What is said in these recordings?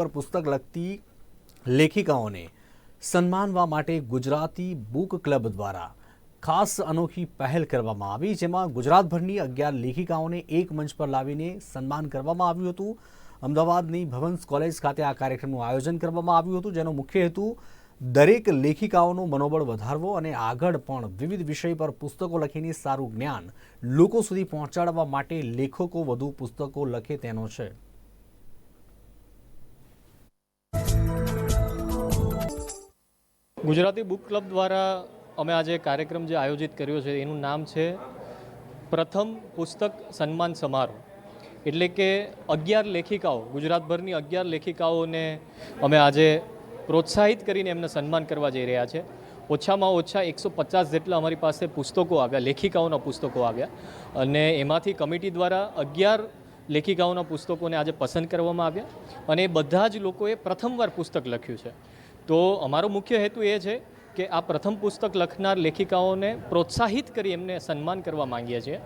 પર પુસ્તક લખતી લેખિકાઓને સન્માનવા માટે ગુજરાતી બુક ક્લબ દ્વારા ખાસ અનોખી પહેલ કરવામાં આવી, જેમાં ગુજરાતભરની અગિયાર લેખિકાઓને એક મંચ પર લાવીને સન્માન કરવામાં આવ્યું હતું. અમદાવાદની ભવન્સ કોલેજ ખાતે આ કાર્યક્રમનું આયોજન કરવામાં આવ્યું હતું, જેનો મુખ્ય હેતુ દરેક લેખિકાઓનું મનોબળ વધારવો અને આગળ પણ વિવિધ વિષય પર પુસ્તકો લખીને સારું જ્ઞાન લોકો સુધી પહોંચાડવા માટે લેખકો વધુ પુસ્તકો લખે તેનો છે. ગુજરાતી બુક ક્લબ દ્વારા અમે આજે કાર્યક્રમ જે આયોજિત કર્યો છે, એનું નામ છે પ્રથમ પુસ્તક સન્માન સમારોહ. એટલે કે અગિયાર લેખિકાઓ, ગુજરાતભરની અગિયાર લેખિકાઓને અમે આજે પ્રોત્સાહિત કરીને એમને સન્માન કરવા જઈ રહ્યા છે. ઓછામાં ઓછા એકસો પચાસ જેટલા અમારી પાસે પુસ્તકો આવ્યા, લેખિકાઓના પુસ્તકો આવ્યા. અને એમાંથી કમિટી દ્વારા અગિયાર લેખિકાઓના પુસ્તકોને આજે પસંદ કરવામાં આવ્યા. અને એ બધા જ લોકોએ પ્રથમવાર પુસ્તક લખ્યું છે. તો અમારો મુખ્ય હેતુ એ છે કે આ પ્રથમ પુસ્તક લખનાર લેખિકાઓને પ્રોત્સાહિત કરી એમને સન્માન કરવા માંગીએ છીએ.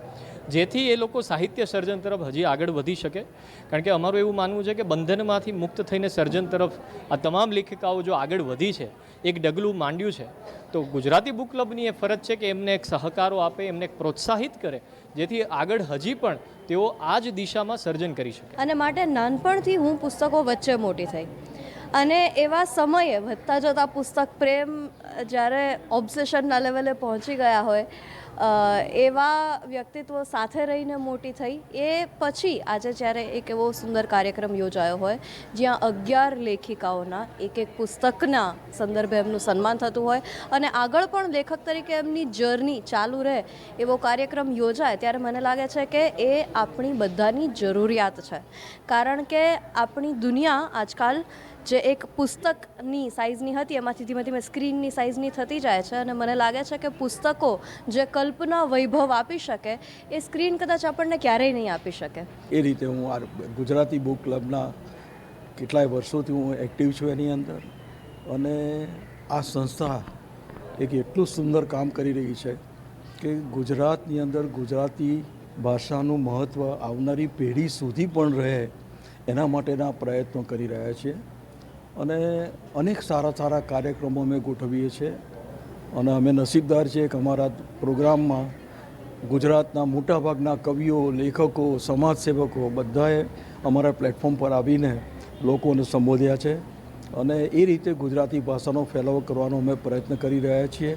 જેથી એ લોકો સાહિત્ય સર્જન તરફ હજી આગળ વધી શકે. કારણ કે અમારું એવું માનવું છે કે બંધનમાંથી મુક્ત થઈને સર્જન તરફ આ તમામ લેખિકાઓ જો આગળ વધી છે, એક ડગલું માંડ્યું છે, તો ગુજરાતી બુક ક્લબની એ ફરજ છે કે એમને એક સહકારો આપે, એમને પ્રોત્સાહિત કરે, જેથી આગળ હજી પણ તેઓ આ જ દિશામાં સર્જન કરી શકે. અને માટે નાનપણથી હું પુસ્તકો વચ્ચે મોટી થઈ. અને એવા સમયે વધતા જતા પુસ્તક પ્રેમ જ્યારે ઓબ્સેશનના લેવલે પહોંચી ગયા હોય એવા વ્યક્તિત્વો સાથે રહીને મોટી થઈ, એ પછી આજે જ્યારે એક એવો સુંદર કાર્યક્રમ યોજાયો હોય, જ્યાં અગિયાર લેખિકાઓના એક એક પુસ્તકના સંદર્ભે એમનું સન્માન થતું હોય અને આગળ પણ લેખક તરીકે એમની જર્ની ચાલુ રહે એવો કાર્યક્રમ યોજાય, ત્યારે મને લાગે છે કે એ આપણી બધાની જરૂરિયાત છે. કારણ કે આપણી દુનિયા આજકાલ જે એક પુસ્તકની સાઇઝની હતી, એમાંથી ધીમે ધીમે સ્ક્રીનની સાઇઝની થતી જાય છે અને મને લાગે છે કે પુસ્તકો જે કલ્પના વૈભવ આપી શકે, એ સ્ક્રીન કદાચ આપણને ક્યારેય નહીં આપી શકે. એ રીતે હું આ ગુજરાતી બુક ક્લબના કેટલાય વર્ષોથી હું એક્ટિવ છું એની અંદર અને આ સંસ્થા એક એટલું સુંદર કામ કરી રહી છે કે ગુજરાતની અંદર ગુજરાતી ભાષાનું મહત્ત્વ આવનારી પેઢી સુધી પણ રહે એના માટેના પ્રયત્નો કરી રહ્યા છીએ. અને અનેક સારા સારા કાર્યક્રમો અમે ગોઠવીએ છીએ. અને અમે નસીબદાર છીએ કે અમારા પ્રોગ્રામમાં ગુજરાતના મોટાભાગના કવિઓ, લેખકો, સમાજસેવકો બધાએ અમારા પ્લેટફોર્મ પર આવીને લોકોને સંબોધ્યા છે. અને એ રીતે ગુજરાતી ભાષાનો ફેલાવો કરવાનો અમે પ્રયત્ન કરી રહ્યા છીએ.